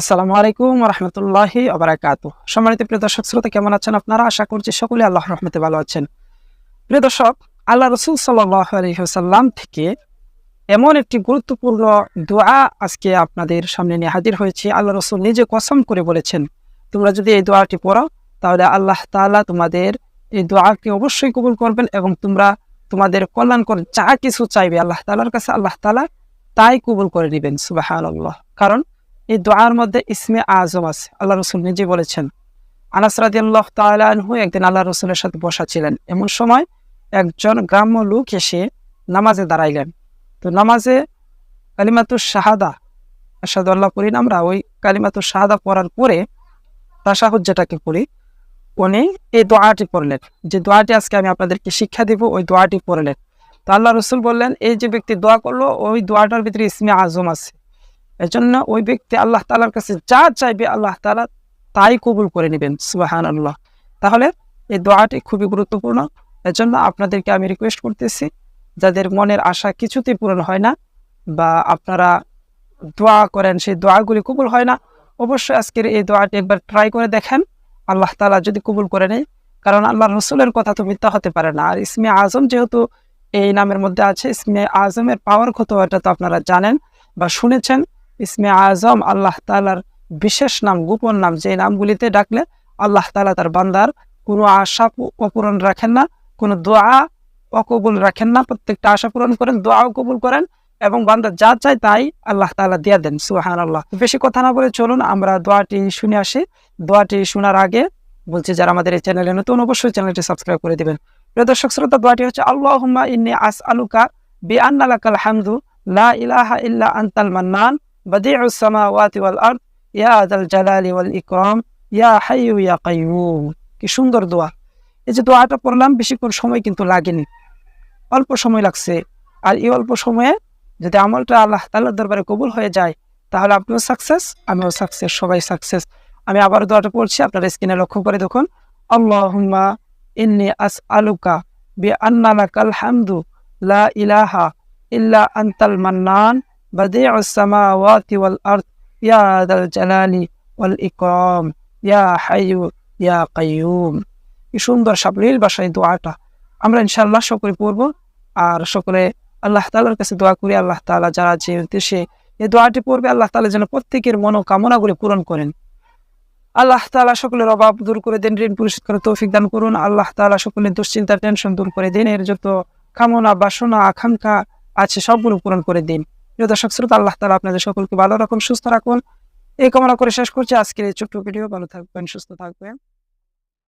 আসসালামু আলাইকুম রহমতুল্লাহি আবরাকাত সম্মানিত প্রিয় দর্শক, শ্রোতা, কেমন আছেন আপনারা? আশা করছি সকলে আল্লাহ রহমতে ভালো আছেন। প্রিয় দর্শক, আল্লাহ রসুল সাল্লাম থেকে এমন একটি গুরুত্বপূর্ণ দোয়া আজকে আপনাদের সামনে নিয়ে হাজির হয়েছে। আল্লাহ রসুল নিজে কসম করে বলেছেন, তোমরা যদি এই দোয়াটি পড়ো, তাহলে আল্লাহ তাআলা তোমাদের এই দোয়াকে অবশ্যই কবুল করবেন এবং তোমরা তোমাদের কল্যাণকর যা কিছু চাইবে আল্লাহ তাআলার কাছে আল্লাহ তালা তাই কবুল করে নেবেন। সুবাহ আল্লাহ কারণ এই দোয়ার মধ্যে ইসমে আজম আছে। আল্লাহ রসুল নিজে বলেছেন, আনাস রাদি তালহু একদিন আল্লাহ রসুলের সাথে বসা ছিলেন। এমন সময় একজন গ্রাম্য লোক এসে নামাজে দাঁড়াইলেন। তো নামাজে কালিমাতুর শাহাদা আসাদু আল্লাহ না আমরা, ওই কালিমাতুর শাহাদা পড়ার পরে তাসাহুদ যেটাকে পড়ি, উনি এই দোয়াটি পড়লেন। যে দোয়াটি আজকে আমি আপনাদেরকে শিক্ষা দিব, ওই দোয়াটি পড়লেন। তো আল্লাহ রসুল বললেন, এই যে ব্যক্তি দোয়া করল, ওই দোয়াটার ভিতরে ইসমে আজম আছে। এজন্য ওই ব্যক্তি আল্লাহ তালার কাছে যা চাইবে আল্লাহ তালা তাই কবুল করে নেবেন সুবাহান আল্লাহ তাহলে এই দোয়াটি খুবই গুরুত্বপূর্ণ। এজন্য আপনাদেরকে আমি রিকোয়েস্ট করতেছি, যাদের মনের আশা কিছুতেই পূরণ হয় না বা আপনারা দোয়া করেন সেই দোয়াগুলি কবুল হয় না, অবশ্যই আজকের এই দোয়াটি একবার ট্রাই করে দেখেন। আল্লাহ তালা যদি কবুল করে নেয়, কারণ আল্লাহ রসুলের কথা তো মিথ্যা হতে পারে না। আর ইসমে আজম যেহেতু এই নামের মধ্যে আছে, ইসমে আজমের পাওয়ার কত এটা তো আপনারা জানেন বা শুনেছেন। ইসমে আজম আল্লাহ তালার বিশেষ নাম, গোপন নাম যে নামগুলিতে ডাকলে আল্লাহ তালা তার বান্দার কোনো আশা অপূরণ রাখেন না, কোনো দোয়া অকবুল রাখেন না, প্রত্যেকটা আশা পূরণ করেন দোয়াও কবুল করেন এবং বান্দা যা চায় তাই আল্লাহ তালা দিয়ে দেন সুহান আল্লাহ বেশি কথা না বলে চলুন, আমরা দোয়াটি শুনে আসি। দোয়াটি শোনার আগে বলছি, যারা আমাদের এই চ্যানেলে নতুন, অবশ্যই চ্যানেলটি সাবস্ক্রাইব করে দিবেন। প্রিয় দর্শক শ্রোতা, দোয়াটি হচ্ছে আল্লাহ ইন্নি আস আলুকা বি আন্নালাকাল হামদু লা ইলাহা ইল্লা আন্তাল মান্নান কি সুন্দর দোয়া। এই যে দোয়াটা পড়লাম বেশিক্ষণ সময় কিন্তু লাগেনি। অল্প সময় লাগছে। আর এই অল্প সময়ে যদি আমলটা আল্লাহ তাল্লার দরবারে কবুল হয়ে যায়, তাহলে আপনিও সাকসেস আমিও সাকসেস সবাই সাকসেস আমি আবার দোয়াটা পড়ছি, আপনার স্ক্রিনে লক্ষ্য করে দেখুন। আল্লাহমা ইন্নি আস আলুকা বি আন্নালাকাল হামদু লা ইলাহা ইল্লা আন্তাল মান্নান। بديع السماوات والأرض يا ذا الجلال والإكرام يا حي يا قيوم কি সুন্দর সাবলীল ভাষায় দোয়াটা আমরা ইনশাআল্লাহ সকলে পড়ব আর সকলে আল্লাহ তাআলার কাছে দোয়া করি আল্লাহ তাআলা যারা যে উদ্দেশ্যে এই দোয়াটি পড়বে আল্লাহ তাআলা যেন প্রত্যেকের মনোকামনাগুলি পূরণ করেন আল্লাহ তাআলা সকলের অভাব দূর করে দেন ঋণ পরিশোধ করে তৌফিক দান করুন আল্লাহ তাআলা সকলের দুশ্চিন্তা টেনশন দূর করে দিন এর যত কামনা বাসনা আকাঙ্ক্ষা আছে সবগুলো পূরণ করে দিন প্রিয় দর্শক শ্রোতা, আল্লাহ তালা আপনাদের সকলকে ভালো রকম সুস্থ রাখুন। এই কামনা করে শেষ করছি। আজকের এই ছোট্ট ভিডিও ভালো থাকবেন, সুস্থ থাকবেন।